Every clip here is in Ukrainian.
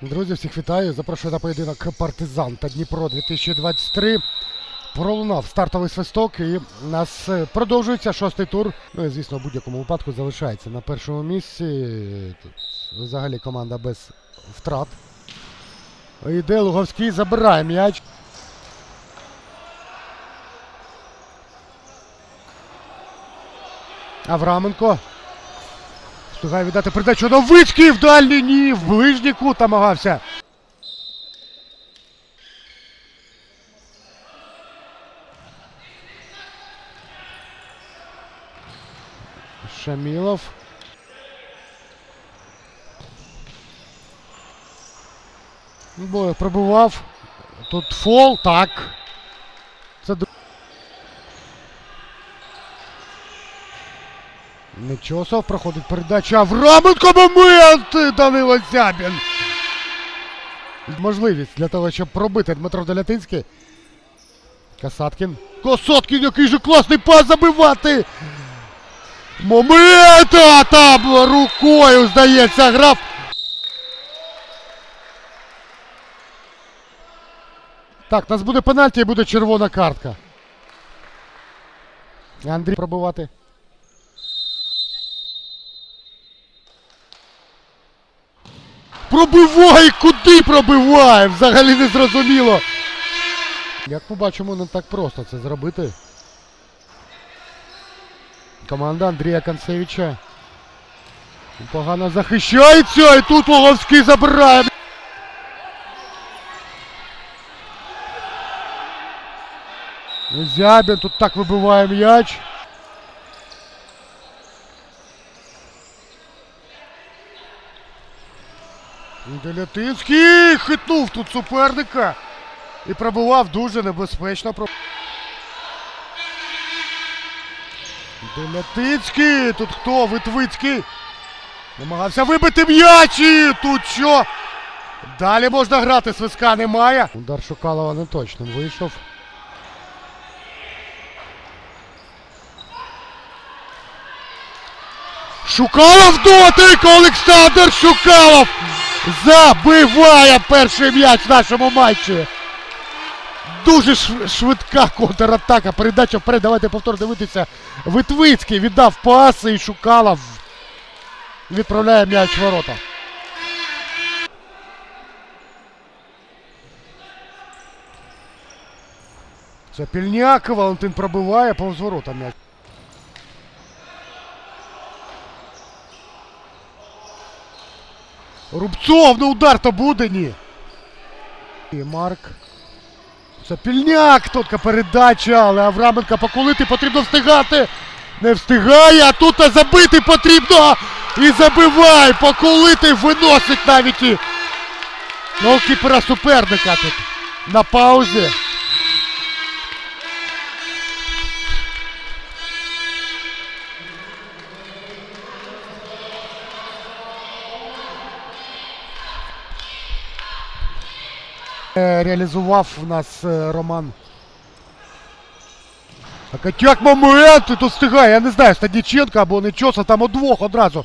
Друзі, всіх вітаю. Запрошую на поєдинок Партизан та Дніпро 2023. Пролунав стартовий свисток і у нас е, продовжується шостий тур. Ну і звісно, в будь-якому випадку залишається на першому місці. Тут взагалі команда без втрат. Йде Луговський, забирає м'яч. Авраменко. Встигає віддати передачу Новицький в дальній ні, в ближній кут намагався. Шамілов. Бо пробував. Тут фол, так. Це д- Нечосов проходить передача. Авраменко момент! Данило Зябін. Можливість для того, щоб пробити Дмитро Долятинський. Касаткін. Касаткін, який же класний пас забивати! Момент! А там рукою, здається, грав. Так, нас буде пенальті і буде червона картка. Андрій пробивати. Пробиває! Куди пробиває? Взагалі не зрозуміло. Як ми бачимо, не так просто це зробити. Команда Андрія Канцевича. Погано захищається, і тут Логовський забирає. Зябін тут так вибиває м'яч. Делятинський хитнув тут суперника і пробував дуже небезпечно. Делятинський, тут хто? Витвицький. Намагався вибити м'яч і тут що? Далі можна грати, свиска немає. Удар Шукалова не точним вийшов. Шукалов дотик! Олександр Шукалов забиває перший м'яч в нашому матчі. Дуже швидка контратака. Передача вперед. Давайте повтор дивитися. Витвицький віддав паси і Шукалов відправляє м'яч ворота. Це Пільняк, Валентин пробиває повз ворота м'яч. Рубцов, ну удар то буде, ні. І Марк. Це Пільняк, тотка передача, але Авраменка покулити потрібно встигати. Не встигає, а тут забити потрібно. І забивай, покулити, виносить навіть і голкіпера суперника тут. На паузі. Реалізував в нас е, Роман. А Котяк момент, тут встигає, я не знаю, Стадіченко або Нечоса, там удвох одразу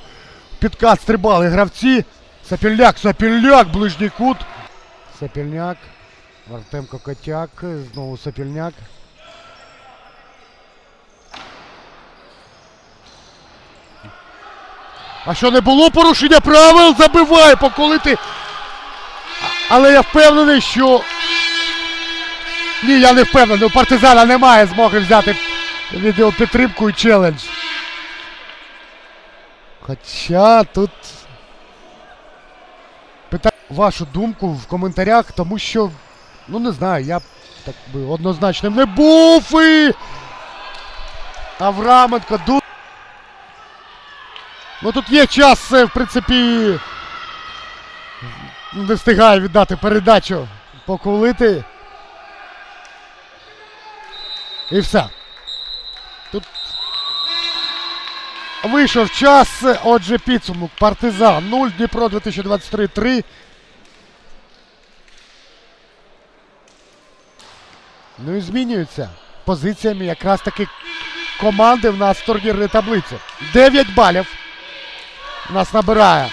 підкат стрибали гравці. Сапільняк, Сапільняк, ближній кут. Сапільняк. Артемко Котяк, знову Сапільняк. А що не було порушення правил, забиває поколити. Але я впевнений, що. Ні, я не впевнений. У партизана немає змоги взяти відеопідтримку і челендж. Хоча тут. Питаю вашу думку в коментарях, тому що. Ну не знаю, я так би однозначним не був і. Авраменко ду. Ну тут є час, е, в принципі. Не встигає віддати передачу покулити. І все. Тут вийшов час. Отже, підсумок. Партизан 0, Дніпро 2023 3. Ну і змінюються позиціями якраз таки команди в нас в турнірній таблиці. 9 балів. Нас набирає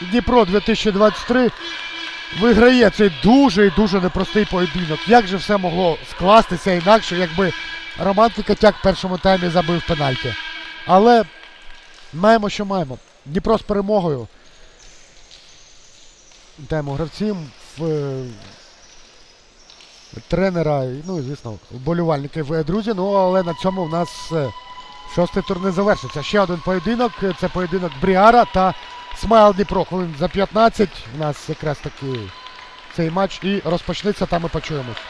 Дніпро 2023. виграє цей дуже і дуже непростий поєдинок. Як же все могло скластися інакше, якби Роман Кикатяк в першому таймі забив пенальті. Але маємо, що маємо. Дніпро з перемогою. Вітаємо гравців, е, тренера, ну і звісно, вболівальників, друзі. Ну, але на цьому в нас е, шостий тур не завершиться. Ще один поєдинок. Це поєдинок Бріара та Смайл Дніпро. Хвилин за 15. У нас якраз таки цей матч і розпочнеться, там ми почуємось.